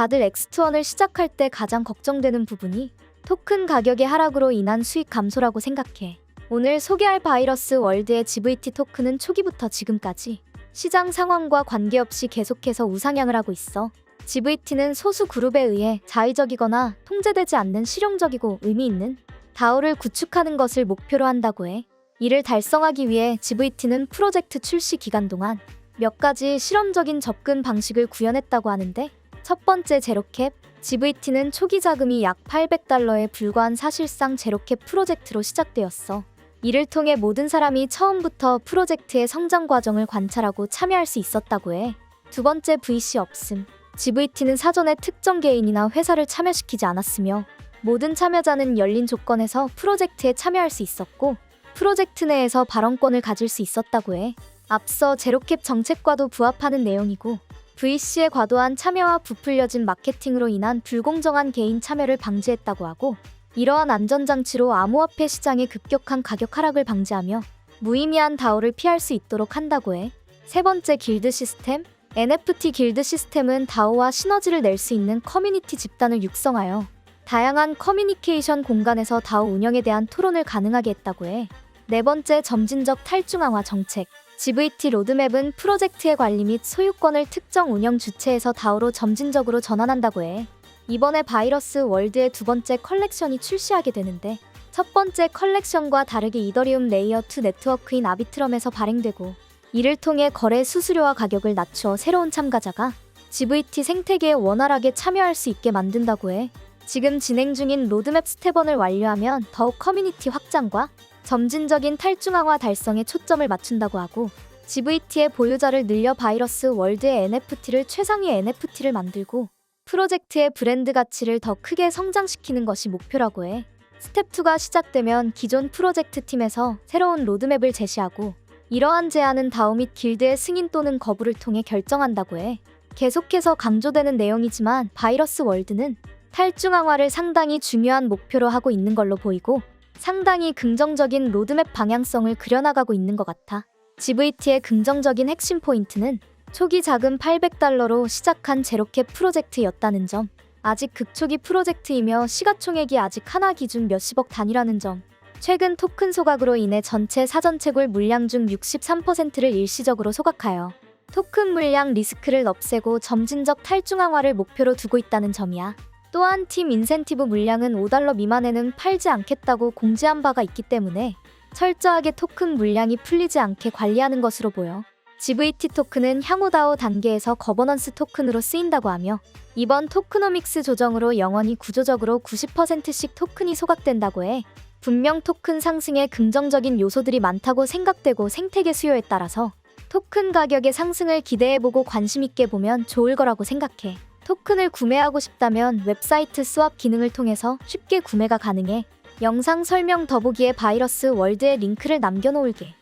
다들 엑스투원을 시작할 때 가장 걱정되는 부분이 토큰 가격의 하락으로 인한 수익 감소라고 생각해. 오늘 소개할 바이러스 월드의 GVT 토큰은 초기부터 지금까지 시장 상황과 관계없이 계속해서 우상향을 하고 있어. GVT는 소수 그룹에 의해 자의적이거나 통제되지 않는 실용적이고 의미 있는 다오를 구축하는 것을 목표로 한다고 해. 이를 달성하기 위해 GVT는 프로젝트 출시 기간 동안 몇 가지 실험적인 접근 방식을 구현했다고 하는데 첫 번째 제로캡 GVT는 초기 자금이 약 800달러에 불과한 사실상 제로캡 프로젝트로 시작되었어. 이를 통해 모든 사람이 처음부터 프로젝트의 성장 과정을 관찰하고 참여할 수 있었다고 해. 두 번째 VC 없음. GVT는 사전에 특정 개인이나 회사를 참여시키지 않았으며 모든 참여자는 열린 조건에서 프로젝트에 참여할 수 있었고 프로젝트 내에서 발언권을 가질 수 있었다고 해. 앞서 제로캡 정책과도 부합하는 내용이고 VC의 과도한 참여와 부풀려진 마케팅으로 인한 불공정한 개인 참여를 방지했다고 하고 이러한 안전장치로 암호화폐 시장의 급격한 가격 하락을 방지하며 무의미한 다오를 피할 수 있도록 한다고 해. 세 번째 길드 시스템 NFT 길드 시스템은 다오와 시너지를 낼 수 있는 커뮤니티 집단을 육성하여 다양한 커뮤니케이션 공간에서 다오 운영에 대한 토론을 가능하게 했다고 해. 네 번째 점진적 탈중앙화 정책. GVT 로드맵은 프로젝트의 관리 및 소유권을 특정 운영 주체에서 다오로 점진적으로 전환한다고 해. 이번에 바이러스 월드의 두 번째 컬렉션이 출시하게 되는데 첫 번째 컬렉션과 다르게 이더리움 레이어 2 네트워크인 아비트럼에서 발행되고 이를 통해 거래 수수료와 가격을 낮추어 새로운 참가자가 GVT 생태계에 원활하게 참여할 수 있게 만든다고 해. 지금 진행 중인 로드맵 스텝1을 완료하면 더욱 커뮤니티 확장과 점진적인 탈중앙화 달성에 초점을 맞춘다고 하고 GVT의 보유자를 늘려 바이러스 월드의 NFT를 최상위 NFT를 만들고 프로젝트의 브랜드 가치를 더 크게 성장시키는 것이 목표라고 해. 스텝 2가 시작되면 기존 프로젝트 팀에서 새로운 로드맵을 제시하고 이러한 제안은 다오 및 길드의 승인 또는 거부를 통해 결정한다고 해. 계속해서 강조되는 내용이지만 바이러스 월드는 탈중앙화를 상당히 중요한 목표로 하고 있는 걸로 보이고 상당히 긍정적인 로드맵 방향성을 그려나가고 있는 것 같아. GVT의 긍정적인 핵심 포인트는 초기 자금 800달러로 시작한 제로캡 프로젝트였다는 점. 아직 극초기 프로젝트이며 시가총액이 아직 하나 기준 몇십억 단위라는 점. 최근 토큰 소각으로 인해 전체 사전 채굴 물량 중 63%를 일시적으로 소각하여 토큰 물량 리스크를 없애고 점진적 탈중앙화를 목표로 두고 있다는 점이야. 또한 팀 인센티브 물량은 5달러 미만에는 팔지 않겠다고 공지한 바가 있기 때문에 철저하게 토큰 물량이 풀리지 않게 관리하는 것으로 보여. GVT 토큰은 향후 다오 단계에서 거버넌스 토큰으로 쓰인다고 하며 이번 토크노믹스 조정으로 영원히 구조적으로 90%씩 토큰이 소각된다고 해. 분명 토큰 상승에 긍정적인 요소들이 많다고 생각되고 생태계 수요에 따라서 토큰 가격의 상승을 기대해보고 관심 있게 보면 좋을 거라고 생각해. 토큰을 구매하고 싶다면 웹사이트 스왑 기능을 통해서 쉽게 구매가 가능해. 영상 설명 더보기에 바이러스 월드의 링크를 남겨놓을게.